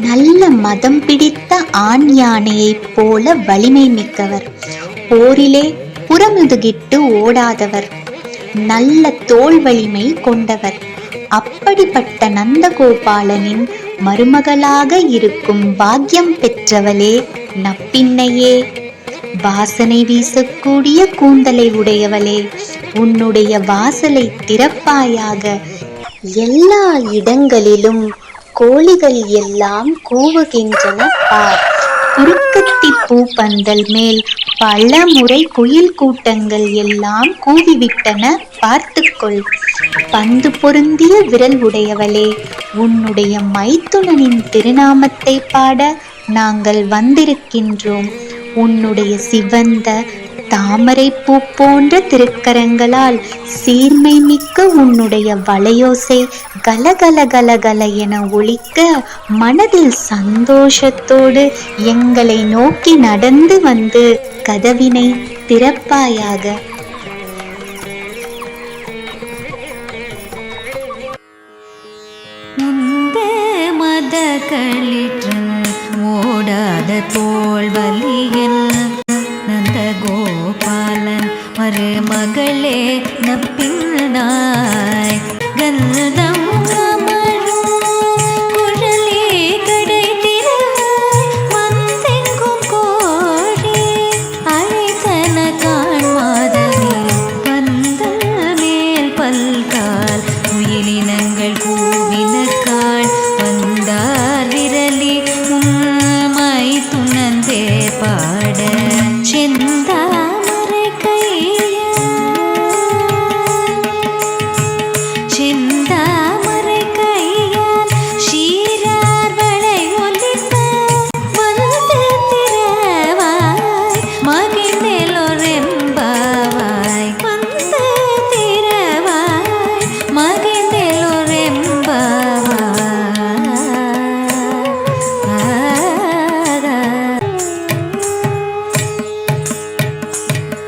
நல்ல மதம் பிடித்த ஆண் யானையைப் போல வலிமை மிக்கவர். போரிலே புறமுதுகிட்டு ஓடாதவர். நல்ல தோல் வலிமை கொண்டவர். அப்படிப்பட்ட நந்தகோபாலனின் மருமகளாக இருக்கும் பாக்கியம் பெற்றவளே நப்பின்னையே. வாசனை வீசக்கூடிய கூந்தலை உடையவளே உன்னுடைய வாசலை திறப்பாயாக. எல்லா இடங்களிலும் கோழிகள் எல்லாம் கூவுகின்றன. பார் குறுக்கத்தி பூப்பந்தல் மேல் பல முறை குயில் கூட்டங்கள் எல்லாம் கூவிவிட்டன. பார்த்துக்கொள் பந்து பொருந்திய விரல் உடையவளே உன்னுடைய மைத்துனனின் திருநாமத்தை பாட நாங்கள் வந்திருக்கின்றோம். உன்னுடைய சிவந்த தாமரை பூ போன்ற திருக்கரங்களால் சீர்மை மிக்க உன்னுடைய வளையோசை கலகல கலகல என ஒழிக்க மனதில் சந்தோஷத்தோடு எங்களை நோக்கி நடந்து வந்து கதவினை திறப்பாயாக. மத களிற்று ஓடாத தோல்வலியே മകളെ നപ്പിണ്ണായ് ഗന്ധം பாட